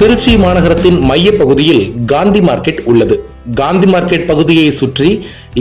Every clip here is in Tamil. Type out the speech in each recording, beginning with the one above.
திருச்சி மாநகரத்தின் மையப்பகுதியில் காந்தி மார்க்கெட் உள்ளது. காந்தி மார்க்கெட் பகுதியை சுற்றி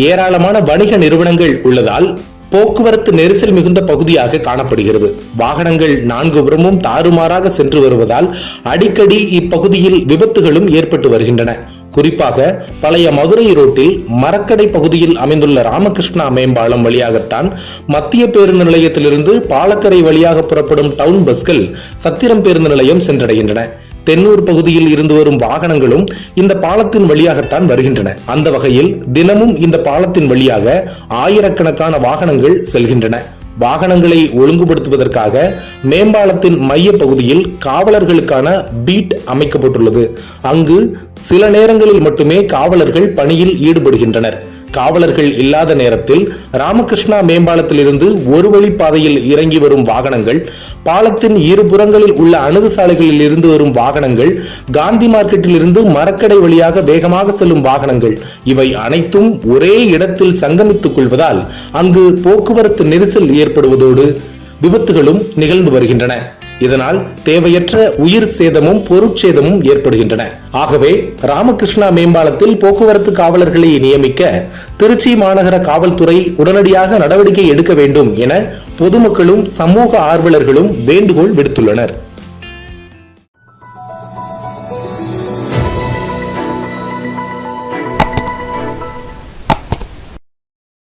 ஏராளமான வணிக நிறுவனங்கள் உள்ளதால் போக்குவரத்து நெரிசல் மிகுந்த பகுதியாக காணப்படுகிறது. வாகனங்கள் நான்கு புறமும் தாறுமாறாக சென்று வருவதால் அடிக்கடி இப்பகுதியில் விபத்துகளும் ஏற்பட்டு வருகின்றன. குறிப்பாக பழைய மதுரை ரோட்டில் மரக்கடை பகுதியில் அமைந்துள்ள ராமகிருஷ்ணா மேம்பாலம் வழியாகத்தான் மத்திய பேருந்து நிலையத்திலிருந்து பாலக்கரை வழியாக புறப்படும் டவுன் பஸ்கள் சத்திரம் பேருந்து நிலையம் சென்றடைகின்றன. தென்னூர் பகுதியில் இருந்து வரும் வாகனங்களும் இந்த பாலத்தின் வழியாகத்தான் வருகின்றன. அந்த வகையில் தினமும் இந்த பாலத்தின் வழியாக ஆயிரக்கணக்கான வாகனங்கள் செல்கின்றன. வாகனங்களை ஒழுங்குபடுத்துவதற்காக மேம்பாலத்தின் மைய பகுதியில் காவலர்களுக்கான பீட் அமைக்கப்பட்டுள்ளது. அங்கு சில நேரங்களில் மட்டுமே காவலர்கள் பணியில் ஈடுபடுகின்றனர். காவலர்கள் இல்லாத நேரத்தில் ராமகிருஷ்ணா மேம்பாலத்திலிருந்து ஒரு வழி பாதையில் இறங்கி வரும் வாகனங்கள் பாலத்தின் இருபுறங்களில் உள்ள அணுகு சாலைகளில் இருந்து வரும் வாகனங்கள் காந்தி மார்க்கெட்டில் இருந்து மரக்கடை வழியாக வேகமாக செல்லும் வாகனங்கள் இவை அனைத்தும் ஒரே இடத்தில் சங்கமித்துக் கொள்வதால் அங்கு போக்குவரத்து நெரிசல் ஏற்படுவதோடு விபத்துகளும் நிகழ்ந்து வருகின்றன. இதனால் தேவையற்ற உயிர் சேதமும் பொருட்சேதமும் ஏற்படுகின்றன. ஆகவே ராமகிருஷ்ணா மேம்பாலத்தில் போக்குவரத்து காவலர்களை நியமிக்க திருச்சி மாநகர காவல்துறை உடனடியாக நடவடிக்கை எடுக்க வேண்டும் என பொதுமக்களும் சமூக ஆர்வலர்களும் வேண்டுகோள் விடுத்துள்ளனர்.